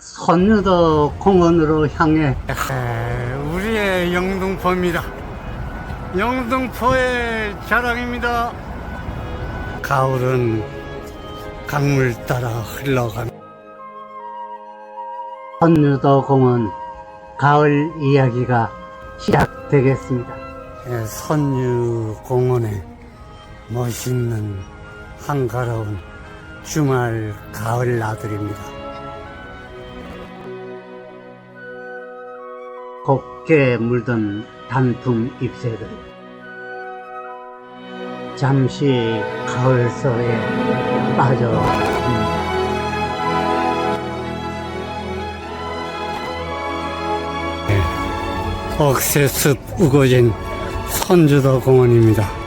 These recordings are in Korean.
선유도 공원으로 향해 우리의 영등포입니다. 영등포의 자랑입니다. 가을은 강물 따라 흘러갑니다. 선유도 공원 가을 이야기가 시작되겠습니다. 예, 선유 공원에 멋있는 한가로운 주말 가을 나들입니다. 곱게 물든 단풍 잎새들 잠시 가을서에 빠져듭니다. 억새숲 우거진 선주도 공원입니다.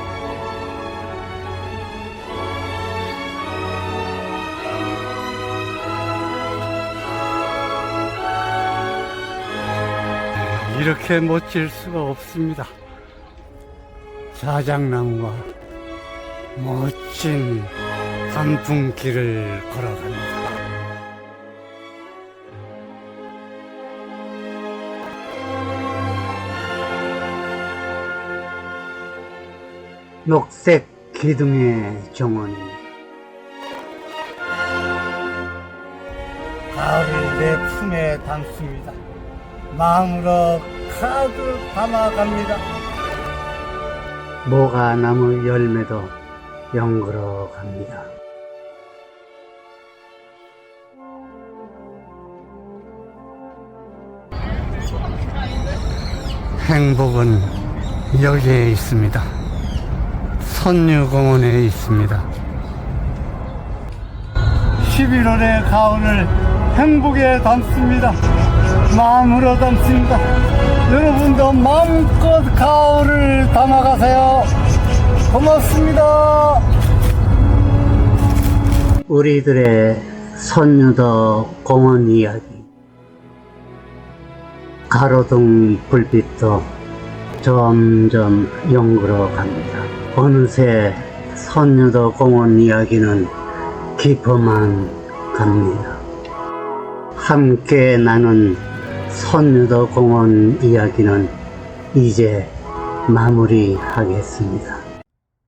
이렇게 멋질 수가 없습니다. 자작나무와 멋진 단풍길을 걸어갑니다. 녹색 기둥의 정원입니다. 가을을 내 품에 담습니다. 마음으로 가득 담아갑니다. 모가 나무 열매도 연그러 갑니다. 행복은 여기에 있습니다. 선유공원에 있습니다. 11월의 가을을 행복에 담습니다. 마음으로 담습니다. 여러분도 마음껏 가을을 담아가세요. 고맙습니다. 우리들의 선유도 공원 이야기 가로등 불빛도 점점 연그러 갑니다. 어느새 선유도 공원 이야기는 깊어만 갑니다. 함께 나눈 선유도 공원 이야기는 이제 마무리하겠습니다.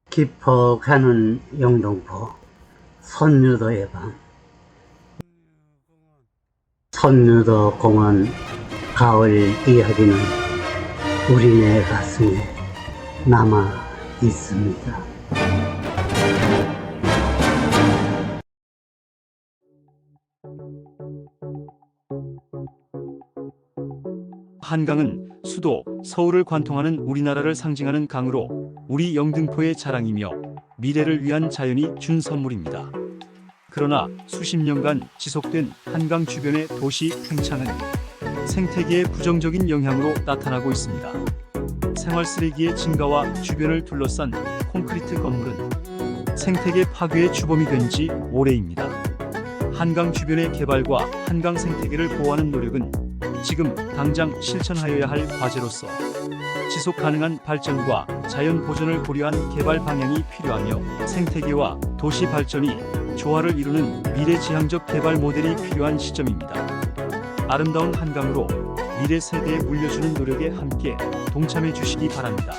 깊어 가는 영동포 선유도의 밤 선유도 공원 가을 이야기는 우리네 가슴에 남아 있습니다. 한강은 수도 서울을 관통하는 우리나라를 상징하는 강으로 우리 영등포의 자랑이며 미래를 위한 자연이 준 선물입니다. 그러나 수십 년간 지속된 한강 주변의 도시 팽창은 생태계에 부정적인 영향으로 나타나고 있습니다. 생활 쓰레기의 증가와 주변을 둘러싼 콘크리트 건물은 생태계 파괴의 주범이 된 지 오래입니다. 한강 주변의 개발과 한강 생태계를 보호하는 노력은 지금 당장 실천하여야 할 과제로서 지속 가능한 발전과 자연 보존을 고려한 개발 방향이 필요하며 생태계와 도시 발전이 조화를 이루는 미래지향적 개발 모델이 필요한 시점입니다. 아름다운 한강으로 미래 세대에 물려주는 노력에 함께 동참해 주시기 바랍니다.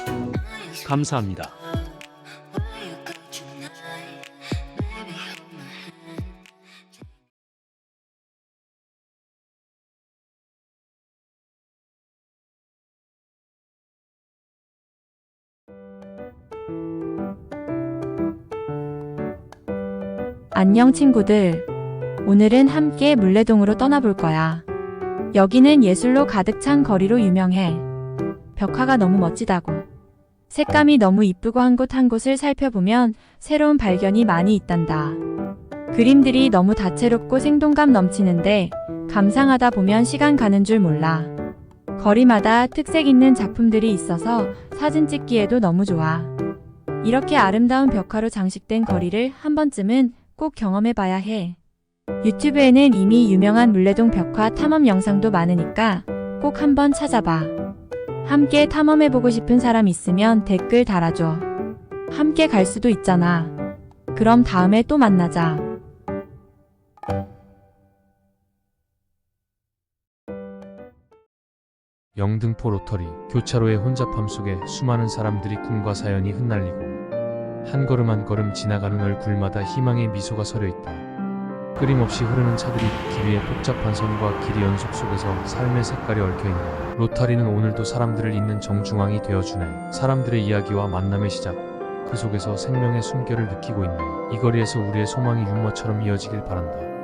감사합니다. 안녕 친구들. 오늘은 함께 물레동으로 떠나볼 거야. 여기는 예술로 가득 찬 거리로 유명해. 벽화가 너무 멋지다고. 색감이 너무 이쁘고 한 곳 한 곳을 살펴보면 새로운 발견이 많이 있단다. 그림들이 너무 다채롭고 생동감 넘치는데 감상하다 보면 시간 가는 줄 몰라. 거리마다 특색 있는 작품들이 있어서 사진 찍기에도 너무 좋아. 이렇게 아름다운 벽화로 장식된 거리를 한 번쯤은 꼭 경험해봐야 해. 유튜브에는 이미 유명한 물레동 벽화 탐험 영상도 많으니까 꼭 한번 찾아봐. 함께 탐험해보고 싶은 사람 있으면 댓글 달아줘. 함께 갈 수도 있잖아. 그럼 다음에 또 만나자. 영등포 로터리 교차로의 혼잡함 속에 수많은 사람들이 꿈과 사연이 흩날리고 한 걸음 한 걸음 지나가는 얼굴마다 희망의 미소가 서려 있다. 끊임없이 흐르는 차들이 길 위에 복잡한 선과 길이 연속 속에서 삶의 색깔이 얽혀 있네. 로타리는 오늘도 사람들을 잇는 정중앙이 되어주네. 사람들의 이야기와 만남의 시작. 그 속에서 생명의 숨결을 느끼고 있네. 이 거리에서 우리의 소망이 유머처럼 이어지길 바란다.